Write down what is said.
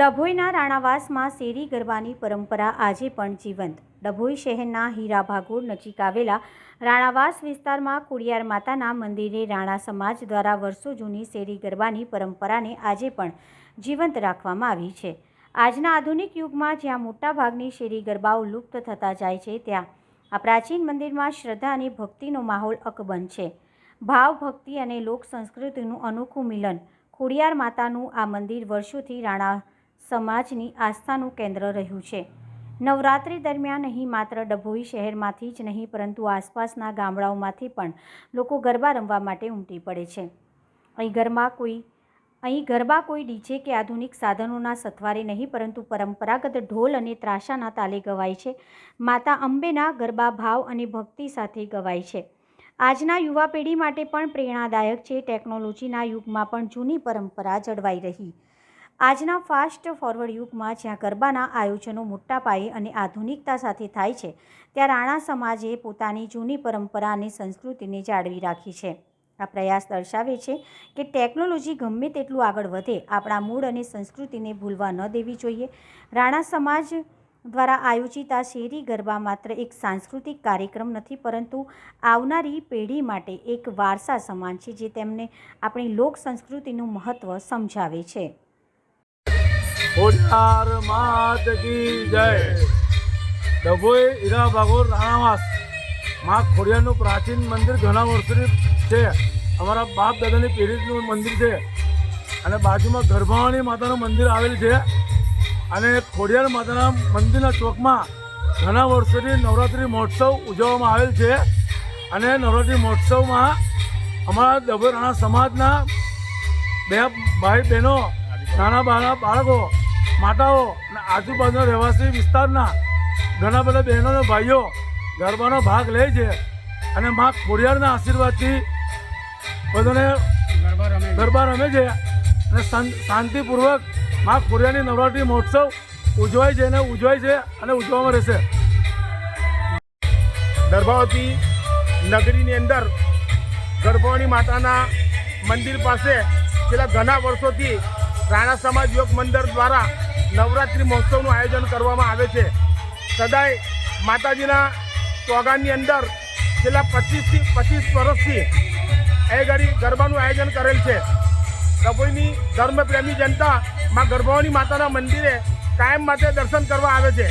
ડભોઈના રાણાવાસમાં શેરી ગરબાની પરંપરા આજે પણ જીવંત. ડભોઈ શહેરના હીરા નજીક આવેલા રાણાવાસ વિસ્તારમાં કુડિયાર માતાના મંદિરે રાણા સમાજ દ્વારા વર્ષો જૂની શેરી ગરબાની પરંપરાને આજે પણ જીવંત રાખવામાં આવી છે. આજના આધુનિક યુગમાં જ્યાં મોટાભાગની શેરી ગરબાઓ લુપ્ત થતા જાય છે, ત્યાં આ પ્રાચીન મંદિરમાં શ્રદ્ધા અને ભક્તિનો માહોલ અકબંધ છે. ભાવ, ભક્તિ અને લોક સંસ્કૃતિનું અનોખું મિલન ખોડિયાર માતાનું આ મંદિર વર્ષોથી રાણા સમાજની આસ્થાનું કેન્દ્ર રહ્યું છે. નવરાત્રિ દરમિયાન અહીં માત્ર ડભોઈ શહેરમાંથી જ નહીં, પરંતુ આસપાસના ગામડાઓમાંથી પણ લોકો ગરબા રમવા માટે ઉમટી પડે છે. અહીં ગરબા કોઈ, અહીં ગરબા કોઈ ડીજે કે આધુનિક સાધનોના સથવારે નહીં, પરંતુ પરંપરાગત ઢોલ અને ત્રાસાના તાલે ગવાય છે. માતા અંબેના ગરબા ભાવ અને ભક્તિ સાથે ગવાય છે. આજના યુવા પેઢી માટે પણ પ્રેરણાદાયક છે. ટેકનોલોજીના યુગમાં પણ જૂની પરંપરા જળવાઈ રહી. આજના ફાસ્ટ ફોરવર્ડ યુગમાં જ્યાં ગરબાના આયોજનો મોટા પાયે અને આધુનિકતા સાથે થાય છે, ત્યાં રાણા સમાજે પોતાની જૂની પરંપરા અને સંસ્કૃતિને જાળવી રાખી છે. આ પ્રયાસ દર્શાવે છે કે ટેકનોલોજી ગમે તેટલું આગળ વધે, આપણા મૂળ અને સંસ્કૃતિને ભૂલવા ન દેવી જોઈએ. રાણા સમાજ દ્વારા આયોજિત આ શેરી ગરબા માત્ર એક સાંસ્કૃતિક કાર્યક્રમ નથી, પરંતુ આવનારી પેઢી માટે એક વારસા સમાન છે, જે તેમને આપણી લોક સંસ્કૃતિનું મહત્ત્વ સમજાવે છે. ખોડિયાર માત કી જય. ડભોઈ ઈરા ભાગોર રાણાવાસ. માં ખોડિયારનું પ્રાચીન મંદિર ઘણા વર્ષોથી છે. અમારા બાપ દાદાની પેઢીનું મંદિર છે. અને બાજુમાં ગર્ભાવાણી માતાનું મંદિર આવેલ છે. અને ખોડિયાર માતાના મંદિરના ચોકમાં ઘણા વર્ષોથી નવરાત્રિ મહોત્સવ ઉજવવામાં આવેલ છે. અને નવરાત્રિ મહોત્સવમાં અમારા ડભોઈ રાણા સમાજના બે ભાઈ બહેનો, નાના બાળા બાળકો માતાઓ અને આજુબાજુના રહેવાસી વિસ્તારના ઘણા બધા બહેનો અને ભાઈઓ ગરબાનો ભાગ લે છે અને મા ખોડિયારના આશીર્વાદથી બધાને ગરબા રમે છે. અને શાંતિપૂર્વક મા ખોડિયાની નવરાત્રિ મહોત્સવ ઉજવાય છે અને ઉજવાય છે અને ઉજવવામાં રહેશે. દર્ભાવતી નગરીની અંદર ગર્ભવાણી માતાના મંદિર પાસે છેલ્લા ઘણા વર્ષોથી રાણા સમાજ યોગ મંદિર દ્વારા નવરાત્રિ મહોત્સવનું આયોજન કરવામાં આવે છે. સદાય માતાજીના ચોગાનની અંદર છેલ્લા પચીસથી પચીસ વર્ષથી એ ઘડી ગરબાનું આયોજન કરેલ છે. ડભોઈની ધર્મપ્રેમી જનતા માં ગર્ભવાની માતાના મંદિરે કાયમ માટે દર્શન કરવા આવે છે.